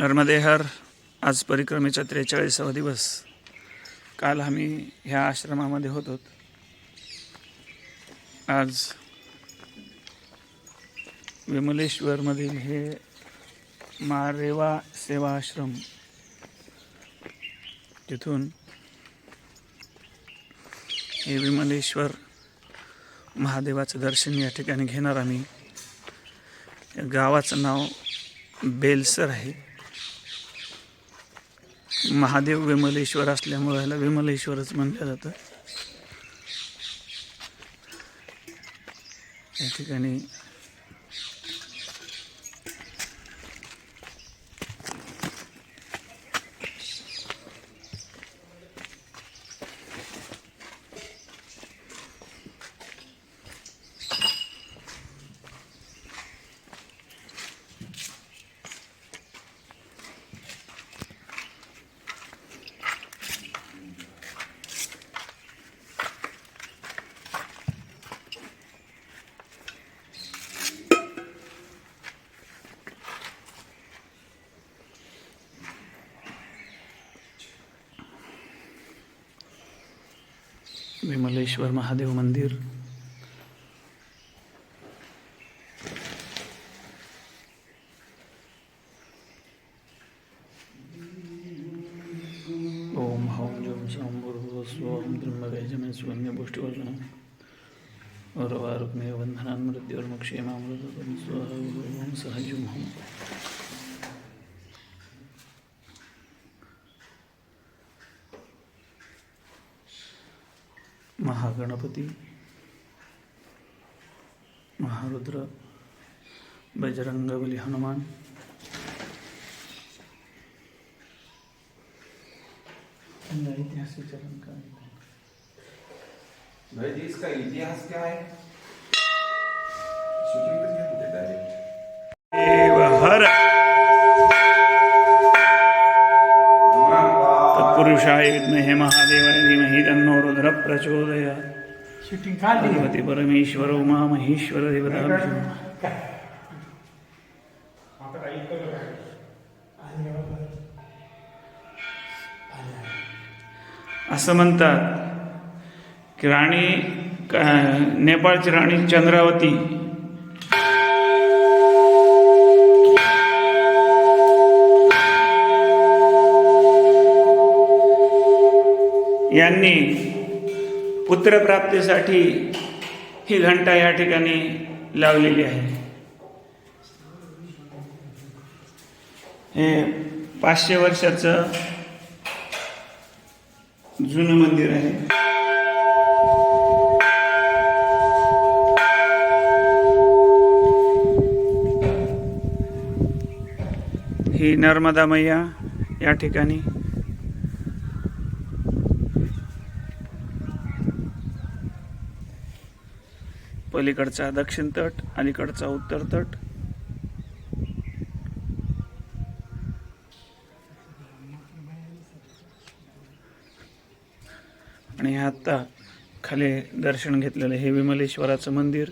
नर्मदेहर आज परिक्रमेचा त्रेचाळीसावा दिवस. काल आम्ही ह्या आश्रमामध्ये होतो आज विमलेश्वरमधील हे मारेवा सेवा आश्रम तिथून हे विमलेश्वर महादेवाचं दर्शन या ठिकाणी घेणार आम्ही. या गावाचं नाव बेलसर आहे. महादेव विमलेश्वर असल्यामुळे ह्याला विमलेश्वरच म्हणलं जातं. या ठिकाणी महाबलेश्वर महादेव मंदिर. ओम हौम जम सांबुर्भुव स्वहम त्र्यंबकैजमे स्वन्य पुष्टिवर्धनम। औरवारुक्मे बंधनान् मृत्युर्मुक्षेमामृतम स्वाहा ओम सहजुम महागणपती महारुद्र बजरंगबली हनुमान ऐतिहासिक चरण का इसका इतिहास क्या है? तत्पुरुषाय विद्महे महादेवाय धीमहि तन्नो रुद्र प्रचोदयात् शूटिंग काढली परमेश्वर उमा महेश्वर देवता असं म्हणतात की राणी नेपाळची राणी चंद्रावती यांनी पुत्रप्राप्तीसाठी ही घंटा या ठिकाणी लावलेली आहे. हे पाचशे वर्षाचं जुनं मंदिर आहे. ही नर्मदा मैया या ठिकाणी पलीकडचा दक्षिण तट अलीकडचा उत्तर तट. आणि हे आत्ता खाली दर्शन घेतलेलं हे विमलेश्वराचं मंदिर.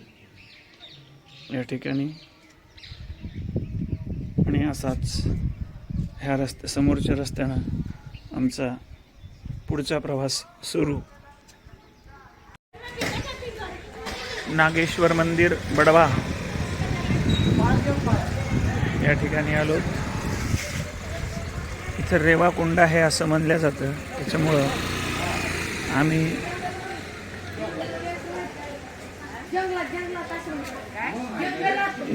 या ठिकाणी. आणि असाच ह्या रस्त्या समोरच्या रस्त्यानं आमचा पुढचा प्रवास सुरू. नागेश्वर मंदिर बडवा. या ठिकाणी आलो. इथं रेवा कुंड आहे असं म्हणलं जातं. त्याच्यामुळं आम्ही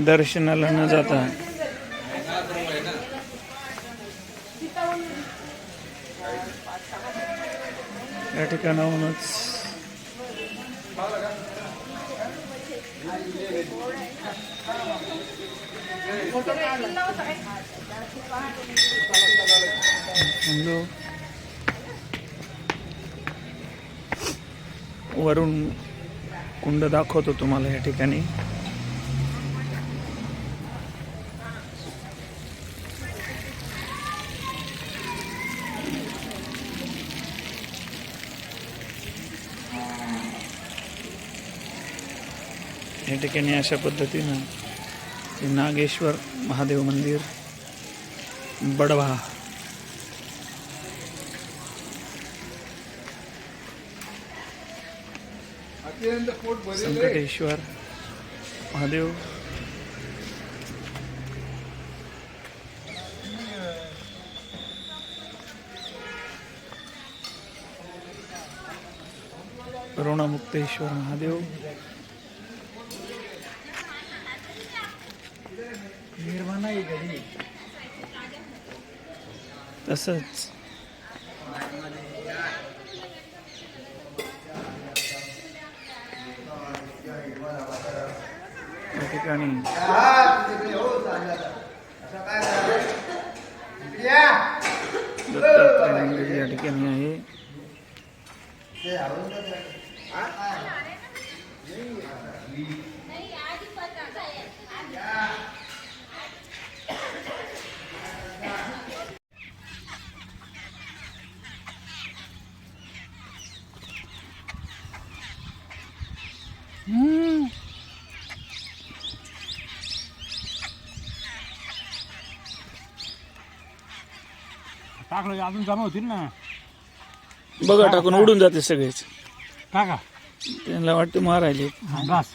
दर्शनाला न जाता या ठिकाणाहूनच वरून कुंड दाखवतो तुम्हाला या ठिकाणी. या ठिकाणी अशा पद्धतीनं नागेश्वर महादेव मंदिर बडवा। संकटेश्वर महादेव। ऋणमुक्तेश्वर महादेव। तसंच. या ठिकाणी. दत्तात्रय या ठिकाणी आहे. टाकलं की अजून जमा होतील ना. बघा टाकून उडून जाते सगळेच. टाका त्यांना वाटते मारायले हा, बस.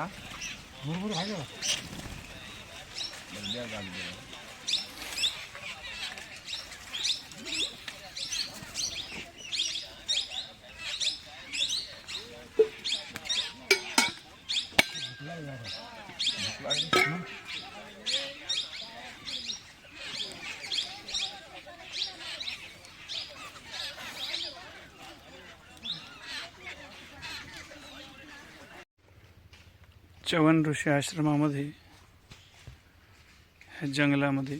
가져가? 무릎으로 가져가. 내가 가면 되나? Thank you. चवन ऋषी आश्रमामध्ये ह्या जंगलामध्ये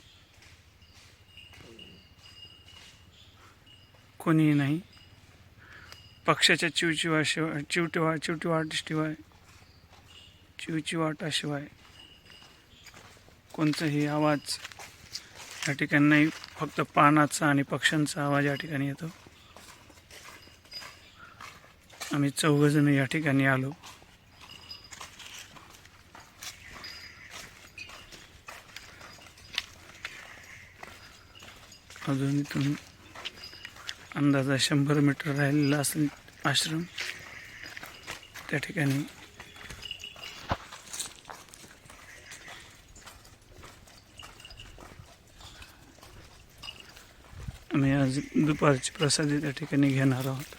कोणीही नाही. पक्षाच्या चिवचिवाशिवाय चिवटिवा चिवटिवाटशिवाय चिवचिवाटाशिवाय कोणताही आवाज या ठिकाणी नाही. फक्त पानाचा आणि पक्ष्यांचा आवाज या ठिकाणी येतो. आम्ही चौघजण या ठिकाणी आलो. अजून इथून अंदाजा शंभर मीटर राहिलेला असेल आश्रम. त्या ठिकाणी आम्ही आज दुपारची प्रसादी त्या ठिकाणी घेणार आहोत.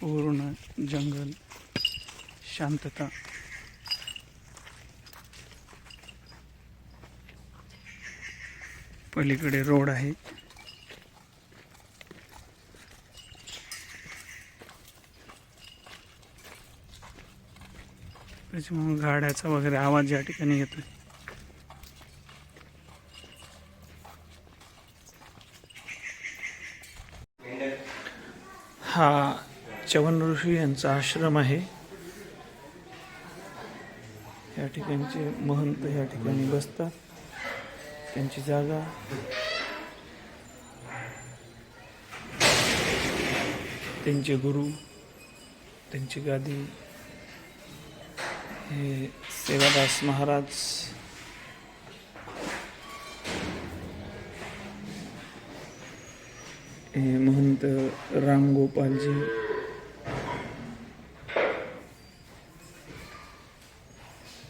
पूर्ण जंगल शांतता. पलीकडे रोड आहे. त्याच्यामुळे गाड्याचा वगैरे आवाज या ठिकाणी येतोय. हा चवन ऋषी यांचा आश्रम आहे. या ठिकाणचे महंत या ठिकाणी बसतात. त्यांची जागा. त्यांचे गुरु त्यांची गादी. हे सेवादास महाराज. हे महंत रामगोपालजी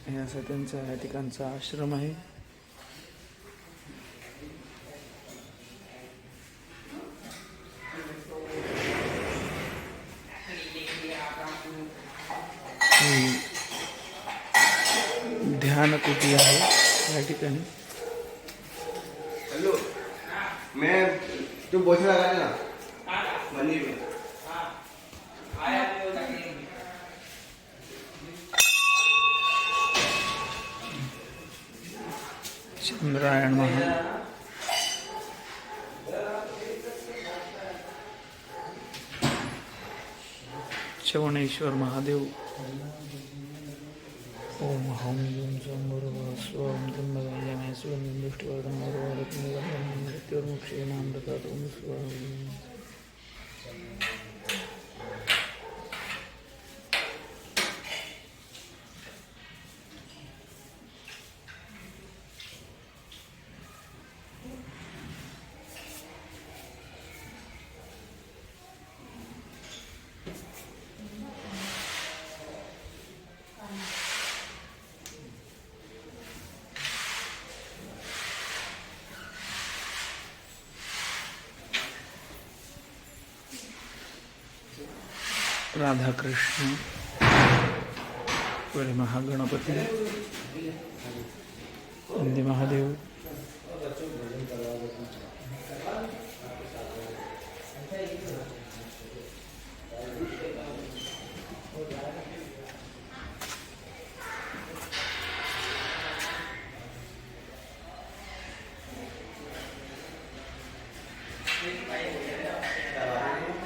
हे असा त्यांचा या ठिकाणचा आश्रम आहे. या ठिकाणी हेलो मैं तुम बोझ लगा ना? मंदिर में चंद्रायण महा। चवणेश्वर महादेव। ओम हं ह्रीं शंभुर्भुवः स्वं जन्मदायिने स्वं दृष्टिवर्धं मृत्युर्मुक्षेणामृतात् ओम स्वाहा राधाकृष्ण पुढे महागणपती वंदे महादेव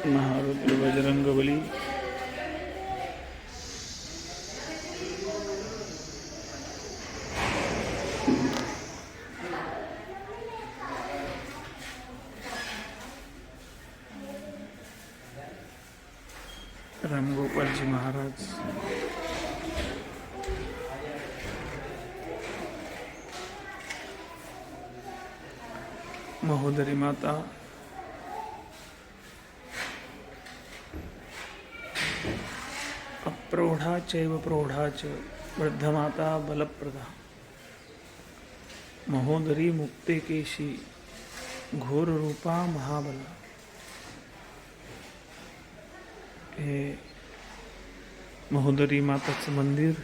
महारुद्र बजरंग बली रामगोपालजी महाराज महोदरी माता प्रौढा चैव प्रौढा च वृद्धमाता बलप्रदा। महोदरी मुक्तेकेशी घोररूपा महाबला। हे महोदरी माताचं मंदिर।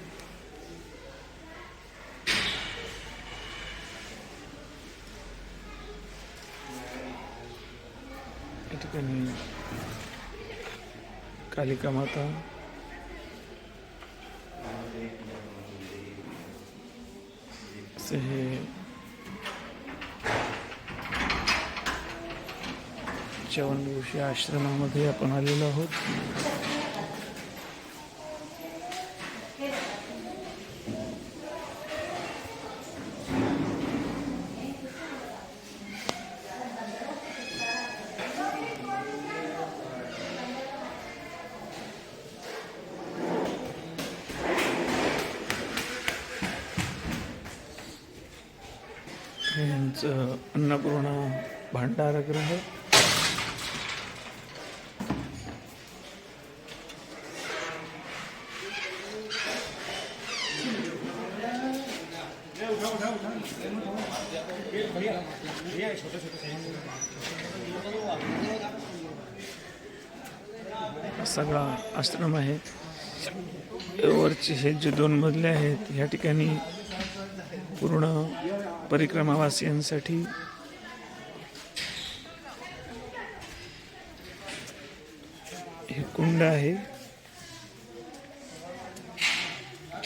या ठिकाणी कालिका माता असे हे चवनऋषी आश्रमामध्ये आपण आलेलो आहोत हे यांचं अन्नपूर्णा भांडारगृह. सगळा आश्रम आहे. वरचे हे जे दोन मजले आहेत या ठिकाणी पूर्ण परिक्रमावासियांसाठी. हे कुंड आहे.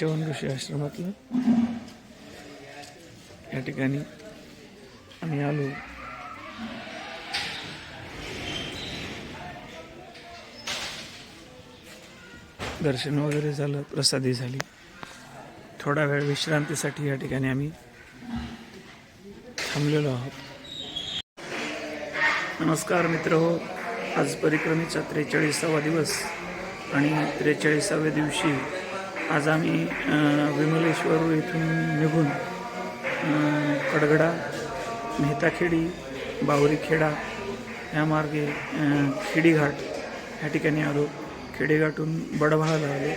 चवन ऋषी आश्रमातलं. या ठिकाणी आम्ही आलो. दर्शन वगैरे झालं प्रसादी झाली. थोडा वेळ विश्रांतीसाठी या ठिकाणी आम्ही थांबलेलो आहोत. नमस्कार मित्र हो आज परिक्रमेचा त्रेचाळीसावा दिवस आणि त्रेचाळीसाव्या दिवशी आज आम्ही विमलेश्वर येथून निघून कडगडा मेहताखेडी बावरीखेडा या मार्गे खेडीघाट ह्या ठिकाणी आलो. खेडेघाटून बडभाळाला आलो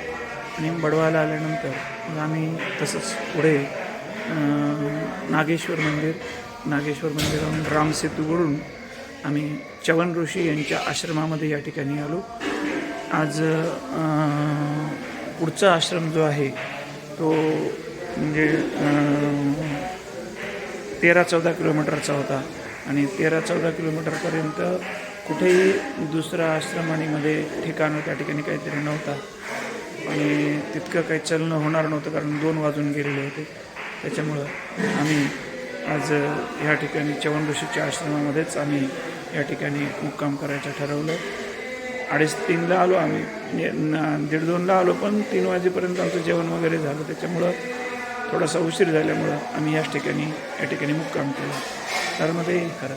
आणि बडवाला आल्यानंतर आम्ही तसंच पुढे नागेश्वर मंदिर नागेश्वर मंदिरावरून रामसेतूवरून आम्ही चवन ऋषी यांच्या आश्रमामध्ये या ठिकाणी आलो. आज पुढचा आश्रम जो आहे तो म्हणजे तेरा चौदा किलोमीटरचा होता आणि तेरा चौदा किलोमीटरपर्यंत कुठेही दुसरा आश्रम आणि मध्ये ठिकाण त्या ठिकाणी काहीतरी नव्हता. आणि तितकं काही चलणं होणार नव्हतं कारण दोन वाजून गेलेले होते. त्याच्यामुळं आम्ही आज ह्या ठिकाणी चवन ऋषीच्या आश्रमामध्येच आम्ही या ठिकाणी मुक्काम करायचं ठरवलं. अडीच तीनला आलो आम्ही. म्हणजे दीड दोनला आलो पण तीन वाजेपर्यंत आमचं जेवण वगैरे झालं. त्याच्यामुळं थोडासा उशीर झाल्यामुळं आम्ही याच ठिकाणी या ठिकाणी मुक्काम केला. तर मध्ये खरं